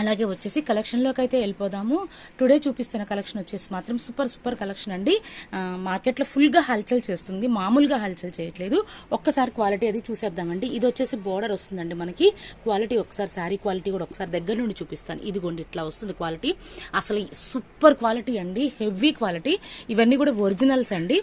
అలాగే వచ్చేసి కలెక్షన్లోకి అయితే వెళ్ళిపోదాము. టుడే చూపిస్తున్న కలెక్షన్ వచ్చేసి మాత్రం సూపర్ సూపర్ కలెక్షన్ అండి. మార్కెట్లో ఫుల్గా హల్చల్ చేస్తుంది. మామూలుగా హల్చల్ చేయట్లేదు. ఒక్కసారి క్వాలిటీ అది చూసేద్దామండి. ఇది వచ్చేసి బోర్డర్ వస్తుందండి మనకి. క్వాలిటీ ఒకసారి శారీ క్వాలిటీ కూడా ఒకసారి దగ్గర నుండి చూపిస్తాను. ఇదిగోండి ఇట్లా వస్తుంది క్వాలిటీ అసలు సూపర్ క్వాలిటీ అండి. హెవీ క్వాలిటీ ఇవన్నీ కూడా ఒరిజినల్స్ అండి.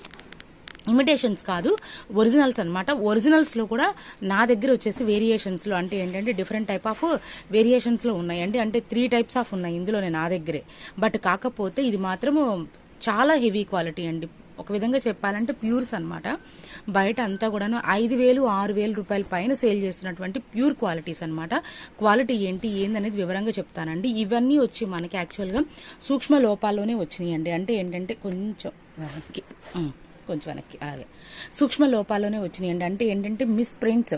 ఇమిటేషన్స్ కాదు ఒరిజినల్స్ అనమాట ఒరిజినల్స్లో కూడా నా దగ్గర వచ్చేసి వేరియేషన్స్లో అంటే ఏంటంటే డిఫరెంట్ టైప్ ఆఫ్ వేరియేషన్స్లో ఉన్నాయండి అంటే త్రీ టైప్స్ ఆఫ్ ఉన్నాయి ఇందులోనే నా దగ్గరే. బట్ కాకపోతే ఇది మాత్రము చాలా హెవీ క్వాలిటీ అండి. ఒక విధంగా చెప్పాలంటే ప్యూర్స్ అన్నమాట. బయట అంతా కూడాను ఐదు వేలు ఆరు వేలు రూపాయల పైన సేల్ చేస్తున్నటువంటి ప్యూర్ క్వాలిటీస్ అన్నమాట. క్వాలిటీ ఏంటి ఏందనేది వివరంగా చెప్తానండి. ఇవన్నీ వచ్చి మనకి యాక్చువల్గా సూక్ష్మ లోపాల్లోనే వచ్చినాయండి. అంటే ఏంటంటే కొంచెం. కొంచెం వెనక్కి అలాగే. సూక్ష్మ లోపాల్లోనే వచ్చినాయండి. అంటే ఏంటంటే మిస్ ప్రింట్స్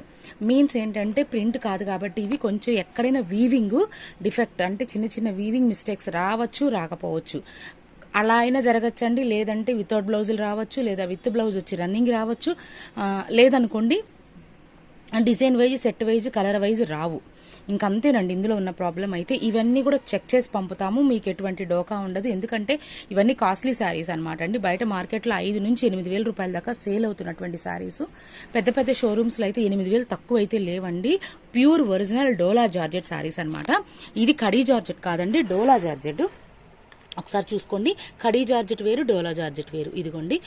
మీన్స్ ఏంటంటే ప్రింట్ కాదు కాబట్టి ఇవి కొంచెం ఎక్కడైనా వీవింగ్ డిఫెక్ట్ అంటే చిన్న చిన్న వీవింగ్ మిస్టేక్స్ రావచ్చు రాకపోవచ్చు. అలా అయినా జరగచ్చండి. లేదంటే వితౌట్ బ్లౌజులు రావచ్చు లేదా విత్ బ్లౌజ్ వచ్చి రన్నింగ్ రావచ్చు. లేదనుకోండి design wise set wise colour wise రావు. ఇంకంతేనండి ఇందులో ఉన్న ప్రాబ్లం అయితే ఇవన్నీ కూడా చెక్ చేసి పంపుతాము మీకు ఎటువంటి డోకా ఉండదు. ఎందుకంటే ఇవన్నీ కాస్ట్లీ శారీస్ అనమాట అండి. బయట మార్కెట్లో ఐదు నుంచి ఎనిమిది వేల రూపాయల దాకా సేల్ అవుతున్నటువంటి శారీస్. పెద్ద పెద్ద షోరూమ్స్లో అయితే ఎనిమిది వేలు తక్కువ అయితే లేవండి. Pure original dola georgette saris అనమాట ఇది కడీ జార్జెట్ కాదండి డోలా జార్జెట్. ఒకసారి చూసుకోండి. కడీ జార్జెట్ వేరు డోలా జార్జెట్ వేరు. ఇదిగోండి.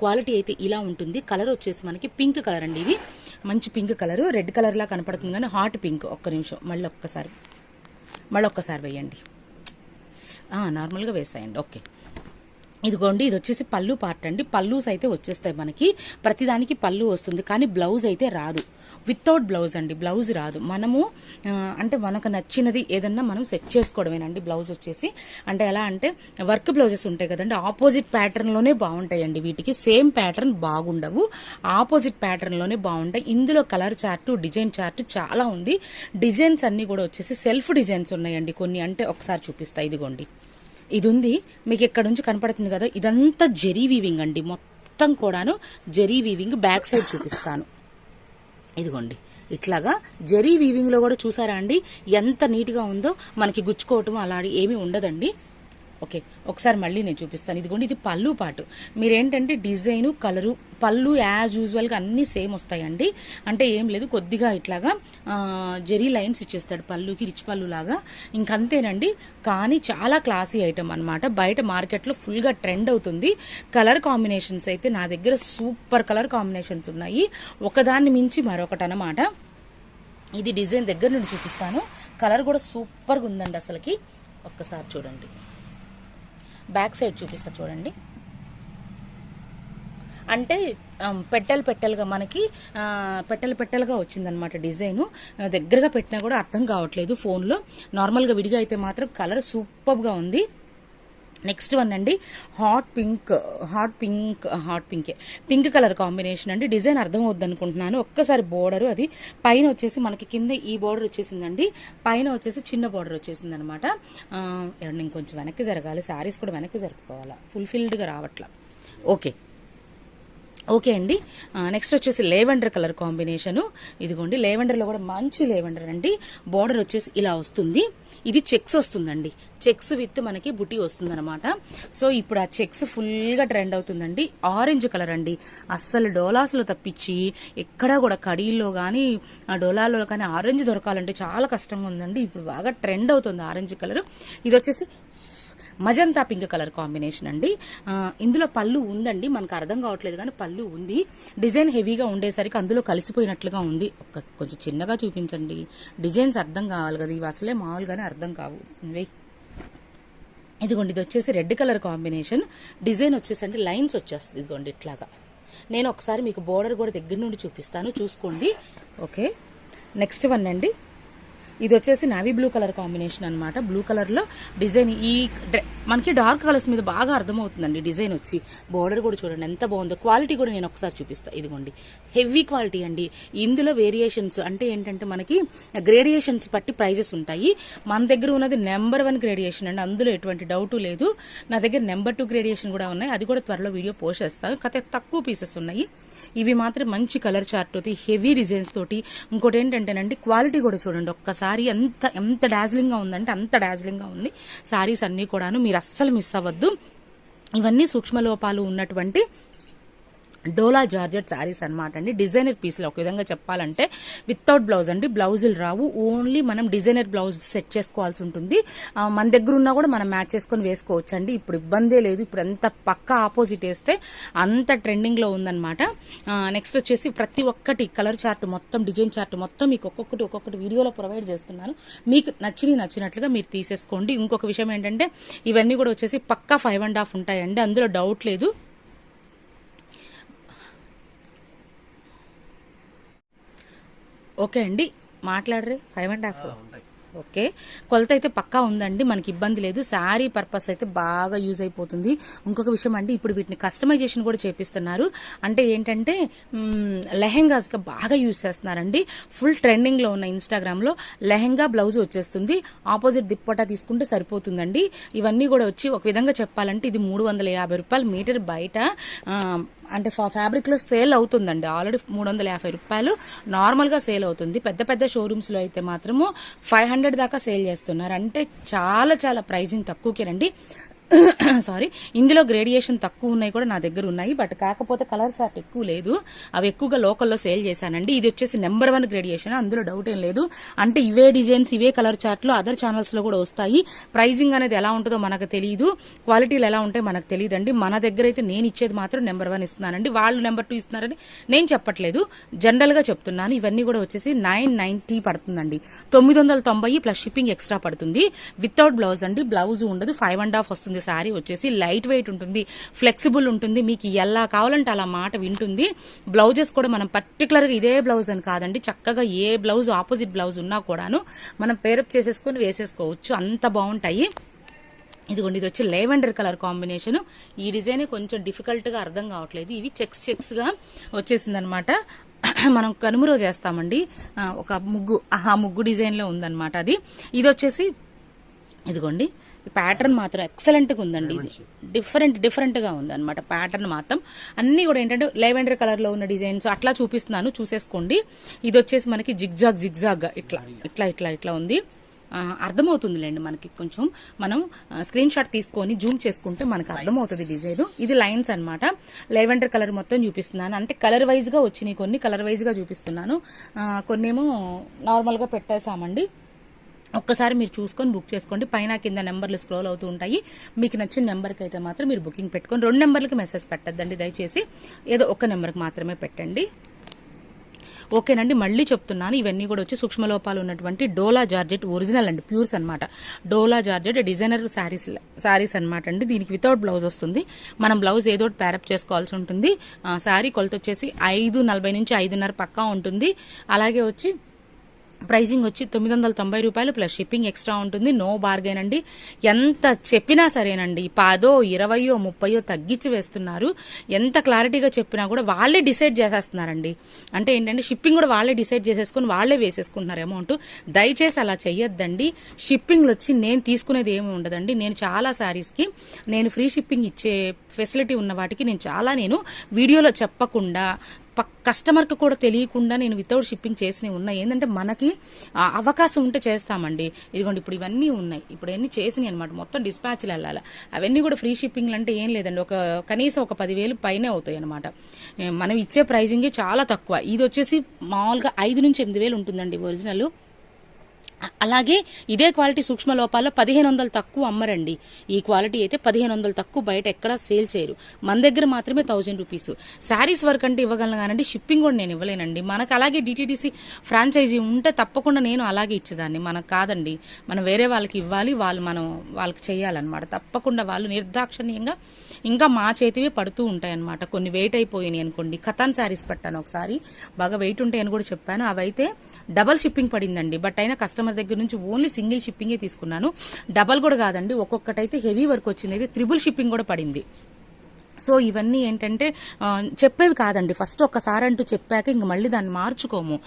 క్వాలిటీ అయితే ఇలా ఉంటుంది. కలర్ వచ్చేసి మనకి పింక్ కలర్ అండి ఇది. మంచి పింక్ కలర్. రెడ్ కలర్లా కనపడుతుంది కానీ హాట్ పింక్. ఒక్క నిమిషం. మళ్ళీ ఒక్కసారి. మళ్ళీ ఒక్కసారి వేయండి. నార్మల్గా వేసేయండి. ఓకే. ఇదిగోండి. ఇది వచ్చేసి పళ్ళు పార్ట్ అండి. పళ్ళూస్ అయితే వచ్చేస్తాయి మనకి. ప్రతిదానికి పళ్ళు వస్తుంది. కానీ బ్లౌజ్ అయితే రాదు. వితౌట్ బ్లౌజ్ అండి బ్లౌజ్ రాదు. మనము అంటే మనకు నచ్చినది ఏదన్నా మనం సెట్ చేసుకోవడమేనండి బ్లౌజ్ వచ్చేసి. అంటే ఎలా అంటే వర్క్ బ్లౌజెస్ ఉంటాయి కదండి ఆపోజిట్ ప్యాటర్న్లోనే బాగుంటాయండి వీటికి. సేమ్ ప్యాటర్న్ బాగుండవు. ఆపోజిట్ ప్యాటర్న్లోనే బాగుంటాయి. ఇందులో కలర్ చార్ట్ డిజైన్ చార్ట్ చాలా ఉంది. డిజైన్స్ అన్నీ కూడా వచ్చేసి సెల్ఫ్ డిజైన్స్ ఉన్నాయండి కొన్ని. అంటే ఒకసారి చూపిస్తా ఇదిగోండి. ఇది ఉంది మీకు ఇక్కడ నుంచి కనపడుతుంది కదా ఇదంతా జెరీ వీవింగ్ అండి. మొత్తం కూడాను జెరీ వీవింగ్ బ్యాక్ సైడ్ చూపిస్తాను. ఇదిగోండి. ఇట్లాగా జరీ వీవింగ్లో కూడా చూసారా అండి? ఎంత నీట్గా ఉందో మనకి గుచ్చుకోవటం అలా ఏమీ ఉండదండి. ఓకే ఒకసారి మళ్ళీ నేను చూపిస్తాను. ఇదిగోండి ఇది పళ్ళు పాటు. మీరేంటంటే డిజైను కలరు పళ్ళు యాజ్ యూజువల్గా అన్నీ సేమ్ వస్తాయండి. అంటే ఏం లేదు కొద్దిగా ఇట్లాగా జెరీ లైన్స్ ఇచ్చేస్తాడు పళ్ళుకి రిచ్ పళ్ళు లాగా ఇంకంతేనండి కానీ చాలా క్లాసీ ఐటమ్ అనమాట బయట మార్కెట్లో ఫుల్గా ట్రెండ్ అవుతుంది. కలర్ కాంబినేషన్స్ అయితే నా దగ్గర సూపర్ కలర్ కాంబినేషన్స్ ఉన్నాయి. ఒకదాన్ని మించి మరొకటి అన్నమాట. ఇది డిజైన్ దగ్గర నుండి చూపిస్తాను. కలర్ కూడా సూపర్గా ఉందండి అసలుకి. ఒక్కసారి చూడండి. బ్యాక్ సైడ్ చూపిస్తా చూడండి. అంటే um, పెట్టెలు పెట్టెలుగా మనకి పెట్టెలు పెట్టెలుగా వచ్చిందనమాట డిజైను. దగ్గరగా పెట్టినా కూడా అర్థం కావట్లేదు ఫోన్లో. నార్మల్గా విడిగా అయితే మాత్రం కలర్ సూపర్గా ఉంది. నెక్స్ట్ వన్ అండి hot pink hot pink hot పింకే. Pink colour combination అండి. డిజైన్ అర్థం అవుద్ది అనుకుంటున్నాను ఒక్కసారి బోర్డర్ అది. పైన వచ్చేసి మనకి కింద ఈ బోర్డర్ వచ్చేసిందండి. పైన వచ్చేసి చిన్న బోర్డర్ వచ్చేసింది అనమాట ఇంకొంచెం వెనక్కి జరగాలి. శారీస్ కూడా వెనక్కి జరుపుకోవాలా. ఫుల్ఫిల్డ్గా రావట్లా. ఓకే. ఓకే అండి. నెక్స్ట్ వచ్చేసి లేవెండర్ కలర్ కాంబినేషను ఇదిగోండి లేవెండర్లో కూడా మంచి లేవెండర్ అండి. బార్డర్ వచ్చేసి ఇలా వస్తుంది. ఇది చెక్స్ వస్తుందండి. చెక్స్ విత్ మనకి బుటీ వస్తుందన్నమాట. సో ఇప్పుడు ఆ చెక్స్ ఫుల్గా ట్రెండ్ అవుతుందండి. ఆరెంజ్ కలర్ అండి. అస్సలు డోలాస్లో తప్పించి ఎక్కడా కూడా కడీల్లో కానీ ఆ డోలాలో కానీ ఆరెంజ్ దొరకాలంటే చాలా కష్టంగా ఉందండి. ఇప్పుడు బాగా ట్రెండ్ అవుతుంది ఆరెంజ్ కలర్ ఇది వచ్చేసి మజంతా పింక్ కలర్ కాంబినేషన్ అండి. ఇందులో పళ్ళు ఉందండి. మనకు అర్థం కావట్లేదు కానీ పళ్ళు ఉంది. డిజైన్ హెవీగా ఉండేసరికి అందులో కలిసిపోయినట్లుగా ఉంది. ఒక కొంచెం చిన్నగా చూపించండి. డిజైన్స్ అర్థం కావాలి కదా. ఇవి అసలే మామూలుగానే అర్థం కావు. వెయ్ ఇదిగోండి ఇది వచ్చేసి రెడ్ కలర్ కాంబినేషన్. డిజైన్ వచ్చేసండి లైన్స్ వచ్చేస్తుంది. ఇదిగోండి ఇట్లాగా. నేను ఒకసారి మీకు బోర్డర్ కూడా దగ్గర నుండి చూపిస్తాను. చూసుకోండి. ఓకే. నెక్స్ట్ వన్ అండి. ఇది వచ్చేసి నావీ బ్లూ కలర్ కాంబినేషన్ అనమాట బ్లూ కలర్లో డిజైన్ ఈ మనకి డార్క్ కలర్స్ మీద బాగా అర్థమవుతుందండి డిజైన్ వచ్చి. బోర్డర్ కూడా చూడండి ఎంత బాగుందో. క్వాలిటీ కూడా నేను ఒకసారి చూపిస్తాను ఇదిగోండి. హెవీ క్వాలిటీ అండి. ఇందులో వేరియేషన్స్ అంటే ఏంటంటే మనకి గ్రేడియేషన్స్ బట్టి ప్రైజెస్ ఉంటాయి. మన దగ్గర ఉన్నది నెంబర్ వన్ గ్రేడియేషన్ అండి. అందులో ఎటువంటి డౌట్ లేదు. నా దగ్గర నెంబర్ టూ గ్రేడియేషన్ కూడా ఉన్నాయి. అది కూడా త్వరలో వీడియో పోస్ట్ చేస్తాను. కథ తక్కువ పీసెస్ ఉన్నాయి. ఇవి మాత్రం మంచి కలర్ చార్ట్ తోటి హెవీ డిజైన్స్ తోటి. ఇంకోటి ఏంటంటేనండి క్వాలిటీ కూడా చూడండి. ఒక్కసారి ఎంత ఎంత డాజ్లింగ్గా ఉందంటే అంత డాజ్లింగ్గా ఉంది. సారీస్ అన్నీ కూడాను మీరు అస్సలు మిస్ అవ్వద్దు. ఇవన్నీ సూక్ష్మ లోపాలు ఉన్నటువంటి డోలా జార్జెట్ శారీస్ అనమాట అండి. డిజైనర్ పీస్లో ఒక విధంగా చెప్పాలంటే వితౌట్ బ్లౌజ్ అండి. బ్లౌజులు రావు. ఓన్లీ మనం డిజైనర్ బ్లౌజ్ సెట్ చేసుకోవాల్సి ఉంటుంది. మన దగ్గర ఉన్నా కూడా మనం మ్యాచ్ చేసుకొని వేసుకోవచ్చు అండి. ఇప్పుడు ఇబ్బందే లేదు. ఇప్పుడు ఎంత పక్క ఆపోజిట్ వేస్తే అంత ట్రెండింగ్లో ఉందన్నమాట. నెక్స్ట్ వచ్చేసి ప్రతి ఒక్కటి కలర్ చార్ట్ మొత్తం డిజైన్ చార్ట్ మొత్తం మీకు ఒక్కొక్కటి ఒక్కొక్కటి వీడియోలో ప్రొవైడ్ చేస్తున్నాను. మీకు నచ్చిన నచ్చినట్లుగా మీరు తీసేసుకోండి. ఇంకొక విషయం ఏంటంటే ఇవన్నీ కూడా వచ్చేసి పక్కా ఫైవ్ అండ్ హాఫ్ ఉంటాయండి. అందులో డౌట్ లేదు. ఓకే అండి మాట్లాడరే. Five and half okay. కొలత అయితే పక్కా ఉందండి మనకి ఇబ్బంది లేదు. శారీ పర్పస్ అయితే బాగా యూజ్ అయిపోతుంది. ఇంకొక విషయం అండి ఇప్పుడు వీటిని కస్టమైజేషన్ కూడా చేపిస్తున్నారు. అంటే ఏంటంటే లెహెంగాస్గా బాగా యూజ్ చేస్తున్నారండి. ఫుల్ ట్రెండింగ్లో ఉన్న ఇన్స్టాగ్రామ్లో లెహెంగా బ్లౌజ్ వచ్చేస్తుంది. ఆపోజిట్ దిప్పటా తీసుకుంటే సరిపోతుందండి. ఇవన్నీ కూడా వచ్చి ఒక విధంగా చెప్పాలంటే ఇది మూడు వందల యాభై రూపాయలు మీటర్ బయట. అంటే ఫా ఫ్యాబ్రిక్లో సేల్ అవుతుందండి. ఆల్రెడీ మూడు వందల యాభై రూపాయలు నార్మల్గా సేల్ అవుతుంది. పెద్ద పెద్ద షోరూమ్స్లో అయితే మాత్రము ఫైవ్ హండ్రెడ్ దాకా సేల్ చేస్తున్నారు. అంటే చాలా చాలా ప్రైజింగ్ తక్కువకేనండి సారీ ఇందులో గ్రేడియేషన్ తక్కువ ఉన్నాయి కూడా నా దగ్గర ఉన్నాయి. బట్ కాకపోతే కలర్ చార్ట్ ఎక్కువ లేదు. అవి ఎక్కువగా లోకల్లో సేల్ చేశానండి. ఇది వచ్చేసి నెంబర్ వన్ గ్రేడియేషన్ అందులో డౌట్ ఏం లేదు. అంటే ఇవే డిజైన్స్ ఇవే కలర్ చార్ట్లు అదర్ ఛానల్స్లో కూడా వస్తాయి. ప్రైజింగ్ అనేది ఎలా ఉంటుందో మనకు తెలియదు క్వాలిటీలు ఎలా ఉంటాయి మనకు తెలియదండి మన దగ్గర అయితే నేను ఇచ్చేది మాత్రం నెంబర్ వన్ ఇస్తున్నానండి. వాళ్ళు నెంబర్ టూ ఇస్తున్నారని నేను చెప్పట్లేదు. జనరల్గా చెప్తున్నాను. ఇవన్నీ కూడా వచ్చేసి నైన్ నైన్టీ పడుతుందండి. తొమ్మిది వందల తొంభై ప్లస్ షిప్పింగ్ ఎక్స్ట్రా పడుతుంది. వితౌట్ బ్లౌజ్ అండి. బ్లౌజ్ ఉండదు. ఫైవ్ అండ్ హాఫ్ వస్తుంది. శారీ వచ్చేసి లైట్ వెయిట్ ఉంటుంది ఫ్లెక్సిబుల్ ఉంటుంది మీకు ఎలా కావాలంటే అలా మాట వింటుంది. బ్లౌజెస్ కూడా మనం పర్టికులర్గా ఇదే బ్లౌజ్ అని కాదండి చక్కగా ఏ బ్లౌజ్ ఆపోజిట్ బ్లౌజ్ ఉన్నా కూడాను మనం పేరప్ చేసేసుకొని వేసేసుకోవచ్చు. అంత బాగుంటాయి. ఇదిగోండి ఇది వచ్చి లేవెండర్ కలర్ కాంబినేషన్ ఈ డిజైన్ కొంచెం డిఫికల్ట్గా అర్థం కావట్లేదు. ఇవి చెక్స్ చెక్స్ వచ్చేసిందనమాట. వచ్చేసింది అనమాట మనం కనుమరో చేస్తామండి. ఒక ముగ్గు ఆ ముగ్గు డిజైన్లో ఉందన్నమాట అది. ఇది వచ్చేసి ఇదిగోండి ప్యాటర్న్ మాత్రం ఎక్సలెంట్గా ఉందండి ఇది. డిఫరెంట్ డిఫరెంట్గా ఉంది అనమాట ప్యాటర్న్ మాత్రం. అన్ని కూడా ఏంటంటే లెవెండర్ కలర్లో ఉన్న డిజైన్స్ అట్లా చూపిస్తున్నాను. చూసేసుకోండి. ఇది వచ్చేసి మనకి జిగ్జాగ్ జిగ్జాగ్గా ఇట్లా ఇట్లా ఇట్లా ఇట్లా ఉంది. అర్థమవుతుందిలేండి మనకి కొంచెం. మనం స్క్రీన్ షాట్ తీసుకొని జూమ్ చేసుకుంటే మనకు అర్థమవుతుంది డిజైన్ ఇది లైన్స్ అన్నమాట. లెవెండర్ కలర్ మొత్తం చూపిస్తున్నాను. అంటే కలర్ వైజ్గా వచ్చినాయి కొన్ని కలర్ వైజ్గా చూపిస్తున్నాను. ఆ, కొన్నేమో నార్మల్గా పెట్టేసామండి ఒక్కసారి మీరు చూసుకొని బుక్ చేసుకోండి. పైన కింద నెంబర్లు స్క్రోల్ అవుతూ ఉంటాయి. మీకు నచ్చిన నెంబర్కి అయితే మాత్రం మీరు బుకింగ్ పెట్టుకొని రెండు నెంబర్లకి మెసేజ్ పెట్టద్దండి. దయచేసి ఏదో ఒక నెంబర్కి మాత్రమే పెట్టండి. ఓకేనండి మళ్ళీ చెప్తున్నాను. ఇవన్నీ కూడా వచ్చి సూక్ష్మ లోపాలు ఉన్నటువంటి డోలా జార్జెట్ ఒరిజినల్ అండి ప్యూర్స్ అన్నమాట. డోలా జార్జెట్ డిజైనర్ శారీస్ శారీస్ అన్నమాట అండి. దీనికి వితౌట్ బ్లౌజ్ వస్తుంది. మనం బ్లౌజ్ ఏదో ప్యారప్ చేసుకోవాల్సి ఉంటుంది. శారీ కొలత వచ్చేసి ఐదు నలభై నుంచి ఐదున్నర పక్కా ఉంటుంది. అలాగే వచ్చి ప్రైజింగ్ వచ్చి తొమ్మిది వందల తొంభై రూపాయలు ప్లస్ షిప్పింగ్ ఎక్స్ట్రా ఉంటుంది. నో బార్గెన్ అండి. ఎంత చెప్పినా సరేనండి. పదో ఇరవయో ముప్పయో తగ్గించి వేస్తున్నారు. ఎంత క్లారిటీగా చెప్పినా కూడా వాళ్ళే డిసైడ్ చేసేస్తున్నారండి. అంటే ఏంటంటే షిప్పింగ్ కూడా వాళ్ళే డిసైడ్ చేసేసుకుని వాళ్ళే వేసేసుకుంటున్నారు అమౌంట్. దయచేసి అలా చెయ్యొద్దండి. షిప్పింగ్లు వచ్చి నేను తీసుకునేది ఏమి ఉండదండి. నేను చాలా శారీస్కి నేను ఫ్రీ షిప్పింగ్ ఇచ్చే ఫెసిలిటీ ఉన్న వాటికి నేను చాలా నేను వీడియోలో చెప్పకుండా కస్టమర్కి కూడా తెలియకుండా నేను వితౌట్ షిప్పింగ్ చేసినవి ఉన్నాయి. ఏంటంటే మనకి అవకాశం ఉంటే చేస్తామండి. ఇదిగోండి ఇప్పుడు ఇవన్నీ ఉన్నాయి. ఇప్పుడు అన్ని చేసినాయి అనమాట మొత్తం డిస్పాచ్లు వెళ్ళాలి. అవన్నీ కూడా ఫ్రీ షిప్పింగ్లు అంటే ఏం లేదండి. ఒక కనీసం ఒక పదివేలు పైనే అవుతాయి అనమాట మనం ఇచ్చే ప్రైజింగే చాలా తక్కువ. ఇది వచ్చేసి మామూలుగా ఐదు నుంచి ఎనిమిది వేలు ఉంటుందండి ఒరిజినల్. అలాగే ఇదే క్వాలిటీ సూక్ష్మ లోపాల్లో పదిహేను వందలు తక్కువ అమ్మరండి. ఈ క్వాలిటీ అయితే పదిహేను వందలు తక్కువ బయట ఎక్కడ సేల్ చేయరు. మన దగ్గర మాత్రమే థౌజండ్ రూపీస్. శారీస్ వర్క్ అంటే ఇవ్వగలను కానండి షిప్పింగ్ కూడా నేను ఇవ్వలేనండి. మనకు అలాగే డిటీడీసీ ఫ్రాంచైజీ ఉంటే తప్పకుండా నేను అలాగే ఇచ్చేదాన్ని. మనకు కాదండి. మనం వేరే వాళ్ళకి ఇవ్వాలి వాళ్ళు మనం వాళ్ళకి చేయాలన్నమాట. తప్పకుండా వాళ్ళు నిర్దాక్షణ్యంగా ఇంకా మా చేతివే పడుతూ ఉంటాయి అనమాట కొన్ని వెయిట్ అయిపోయినాయి అనుకోండి. కథాన్ శారీస్ పెట్టాను ఒకసారి. బాగా వెయిట్ ఉంటాయని కూడా చెప్పాను. అవైతే డబల్ షిప్పింగ్ పడిందండి. బట్ అయినా కస్టమర్ దగ్గర నుంచి ఓన్లీ సింగిల్ షిప్పింగే తీసుకున్నాను. డబల్ కూడా కాదండి. ఒక్కొక్కటైతే హెవీ వర్క్ వచ్చింది. అయితే త్రిబుల్ షిప్పింగ్ కూడా పడింది. సో ఇవన్నీ ఏంటంటే చెప్పేవి కాదండి. ఫస్ట్ ఒక్కసారి అంటూ చెప్పాక ఇంక మళ్ళీ దాన్ని మార్చుకోము.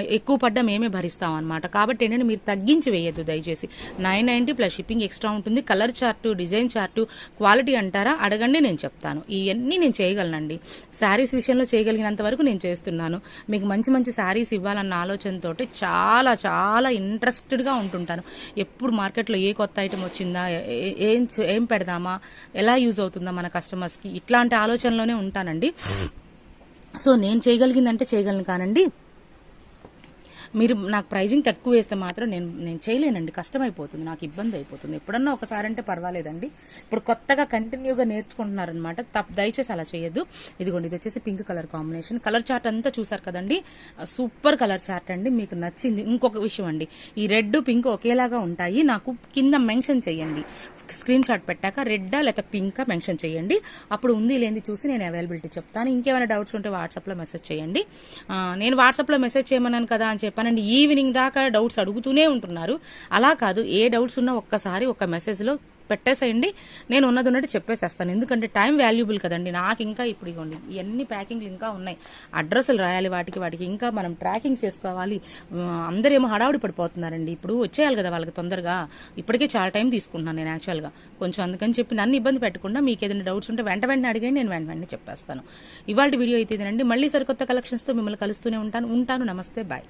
ఎక్కువ పడ్డ మేమే భరిస్తాం అనమాట కాబట్టి ఏంటంటే మీరు తగ్గించి వేయద్దు దయచేసి. Nine ninety plus shipping extra ఉంటుంది. Colour chart design chart quality అంటారా అడగండి నేను చెప్తాను. ఇవన్నీ నేను చేయగలనండి. శారీస్ విషయంలో చేయగలిగినంత వరకు నేను చేస్తున్నాను. మీకు మంచి మంచి శారీస్ ఇవ్వాలన్న ఆలోచనతో చాలా చాలా ఇంట్రెస్టెడ్గా ఉంటుంటాను. ఎప్పుడు మార్కెట్లో ఏ కొత్త ఐటమ్ వచ్చిందా ఏ- ఏం ఏం పెడదామా ఎలా యూజ్ అవుతుందా మన కస్టమర్స్కి ఇట్లాంటి ఆలోచనలోనే ఉంటానండి. సో నేను చేయగలిగిందంటే చేయగలను కానండి. మీరు నాకు ప్రైజింగ్ తక్కువ వేస్తే మాత్రం నేను నేను చేయలేనండి. కష్టమైపోతుంది. నాకు ఇబ్బంది అయిపోతుంది. ఎప్పుడన్నా ఒకసారి అంటే పర్వాలేదండి. ఇప్పుడు కొత్తగా కంటిన్యూగా నేర్చుకుంటున్నారనమాట తప్ప దయచేసి అలా చేయొద్దు. ఇదిగోండి ఇది వచ్చేసి pink colour combination. Colour chart అంతా చూసారు కదండి? సూపర్ కలర్ చార్ట్ అండి. మీకు నచ్చింది. ఇంకొక విషయం అండి. ఈ రెడ్ పింక్ ఒకేలాగా ఉంటాయి. నాకు కింద మెన్షన్ చేయండి. స్క్రీన్ షాట్ పెట్టాక రెడ్డా లేకపోతే పింకా మెన్షన్ చేయండి. అప్పుడు ఉంది లేనిది చూసి నేను అవైలబిలిటీ చెప్తాను. ఇంకేమైనా డౌట్స్ ఉంటే వాట్సాప్లో మెసేజ్ చేయండి. నేను వాట్సాప్లో మెసేజ్ చేయమన్నాను కదా అని చెప్పానండి ఈవినింగ్ దాకా డౌట్స్ అడుగుతూనే ఉంటున్నారు. అలా కాదు ఏ డౌట్స్ ఉన్నా ఒక్కసారి ఒక మెసేజ్లో పెట్టేసేయండి. నేను ఉన్నది ఉన్నట్టు చెప్పేసేస్తాను. ఎందుకంటే టైం వాల్యుబుల్ కదండి. నాకు ఇంకా ఇప్పుడు ఇవ్వండి. ఇవన్నీ ప్యాకింగ్లు ఇంకా ఉన్నాయి. అడ్రస్లు రాయాలి వాటికి వాటికి ఇంకా మనం ట్రాకింగ్ చేసుకోవాలి. అందరేమో హడావుడి పడిపోతున్నారండి. ఇప్పుడు వచ్చేయాలి కదా వాళ్ళకి తొందరగా. ఇప్పటికే చాలా టైం తీసుకుంటున్నాను నేను యాక్చువల్గా. కొంచెం అందుకని చెప్పి నన్ను ఇబ్బంది పెట్టకుండా మీకు ఏదైనా డౌట్స్ ఉంటే వెంట వెంటనే అడిగి నేను వెంట వెంటనే చెప్పేస్తాను. ఇవాళ వీడియో అయితే ఇదేనండి మళ్ళీ సరికొత్త కలెక్షన్స్తో మిమ్మల్ని కలుస్తూనే ఉంటాను. ఉంటాను. నమస్తే. బాయ్.